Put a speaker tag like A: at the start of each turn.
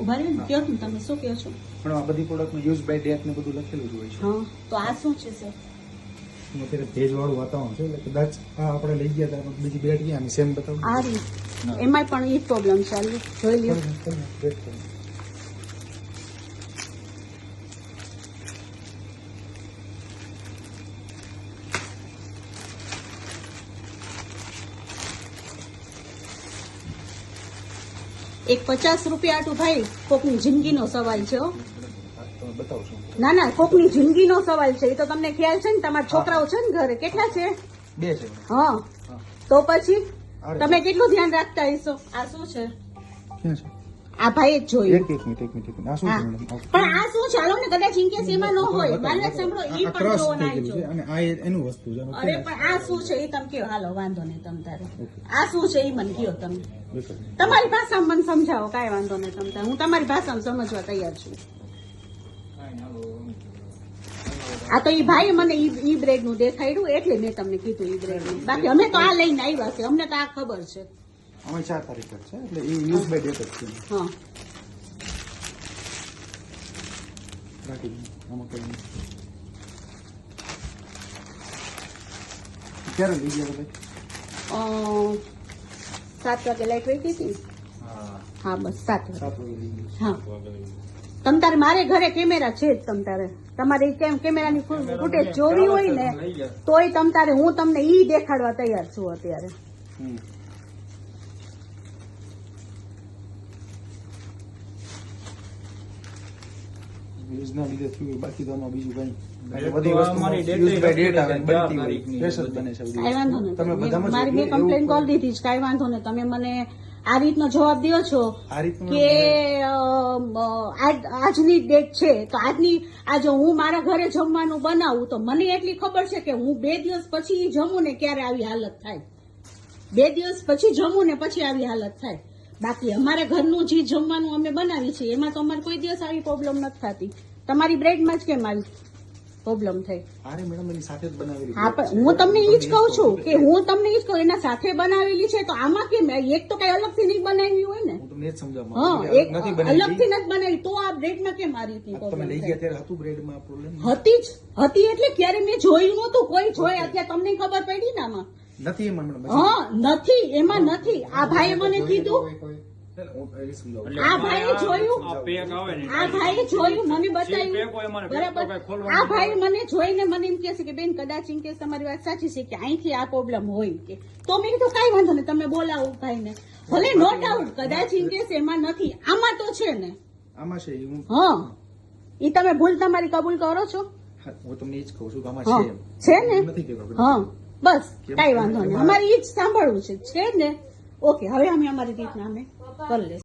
A: ઊભા રહ્યો ને કયો ને તમે શું કહો છો?
B: પણ આ બધી પ્રોડક્ટનું યુઝ બાય ડેટ ને બધું લખેલું જ હોય છે.
A: હા તો આ શું છે સર
B: અત્યારે ભેજવાળું વાતાવરણ છે એટલે કદાચ આ આપણે લઈ ગયા હતા બીજી બેટ ગયા સેમ બતાવું.
A: આ એમાં પણ એ પ્રોબ્લેમ છે જોઈ લ્યો. એક પચાસ રૂપિયા આટું ભાઈ કોકની જિંદગીનો સવાલ છે ના ના કોકની જિંદગીનો સવાલ છે. એ તો તમને ખ્યાલ છે ને તમારા છોકરાઓ છે ને ઘરે કેટલા છે?
B: બે છે.
A: હા. તો પછી? તમે કેટલું ધ્યાન રાખતા હશો? આ શું છે? આ ભાઈ જ જોયું.
B: એક એક મિનિટ એક મિનિટ આ શું છે
A: પણ આ શું ચાલો ને કદાચ ઇનકેસ એમાં ન હોય બાલક સાંભળો એ પણ જોવો ના
B: છે. અને આ એનું વસ્તુ છે.
A: અરે પણ આ શું છે? એ તમે કયો હાલો વાંધો નહીં તમ તારે. આ શું છે? એ મને કયો તમે. તમારી ભાષામાં મને સમજાવો કાંઈ વાંધો નહીં તમ તારે. હું તમારી ભાષામાં સમજવા તૈયાર છું. આ તો એ ભાઈ મને ઈ ઈ બ્રેડનું દેખાડ્યું એટલે મેં તમને કીધું ઈ બ્રેડનું. બાકી અમે તો આ લઈને આવ્યા છે અમને તો આ ખબર છે.
B: આમાં ચાર તારીખ જ છે એટલે એ યુઝ બાય ડેટ જ છે.
A: હા.
B: રાખી આમાં કઈ ક્યારે લઈ ગયા બધા?
A: સાત વાગે લાઈટ વહી ગઈ હતી હા. બસ સાત વાગે. હા. તમ તારે મારે ઘરે કેમેરા છે જ તમ તારે. તમારે કેમ કેમેરાની ફૂટેજ જોવી હોય ને તોય તમ તારે હું તમને ઈ દેખાડવા તૈયાર છું અત્યારે.
B: હમ. યુઝના લીધે થયું બાકી તો આમાં બીજું કઈ બધી વસ્તુ યુઝ બાય ડેટ આવે બનતી હોય
C: બધી.
B: બને છે તમે બધામાં
A: મારી મેં કમ્પ્લેન કોલ દીધી છે કાંઈ વાંધો નહીં તમે મને આ રીતનો જવાબ દો છો કે આજની ડેટ છે. તો આજની આજે હું મારા ઘરે જમવાનું બનાવું તો મને એટલી ખબર છે કે હું બે દિવસ પછી જમું ને ક્યારે આવી હાલત થાય. બે દિવસ પછી જમું ને પછી આવી હાલત થાય. બાકી અમારા ઘરનું જે જમવાનું અમે બનાવી છીએ એમાં તો અમારે કોઈ દિવસ આવી પ્રોબ્લેમ નથી થતી. તમારી બ્રેડમાં જ કેમ આવી પ્રોબ્લેમ થઈ?
B: અરે મેડમ એની સાથે જ બનાવેલી
A: હા પણ હું તમને એ જ કહું છું કે હું તમને એ જ કહું એના સાથે બનાવેલી છે તો આમાં કેમ એક તો કઈ અલગથી નહીં બનાવી હોય ને?
B: હું છું
A: એક. અલગથી નથી બનાવી તો આ બ્રેડમાં કેમ આવી હતી
B: આ તમે લઈ ગયા ત્યારે હતું બ્રેડમાં પ્રોબ્લેમ
A: હતી જ. હતી એટલે ક્યારે મેં જોયું નતું કોઈ જોઈ અત્યારે તમને ખબર પડી ને આમાં?
B: નથી એમાં
A: હા નથી એમાં નથી. આ ભાઈએ મને કીધું. આ ભાઈ જોયું.
C: આ પેક આવે ને
A: આ ભાઈએ જોયું મને બતાવ્યું. બરાબર. આ ભાઈ મને જોઈને મને એમ કે છે કે બેન કદાચ એમ કે તમારી વાત સાચી છે કે અહીંથી આ પ્રોબ્લેમ હોય કે. તો મેં કીધું કઈ વાંધો નહીં તમે બોલાવો ભાઈને. ભલે નો ડાઉટ કદાચ એમ કે એમાં નથી. આમાં તો છે ને.
B: આમાં છે હા
A: એ તમે ભૂલ તમારી કબૂલ કરો છો?
B: હા, તમને એ જ કહું છું કે આમાં છે
A: છે ને? હા બસ કાંઈ વાંધો નહીં. અમારે એ જ સાંભળવું છે. છે ને? ઓકે હવે અમે અમારી રીતના અમે કરી લઈશું.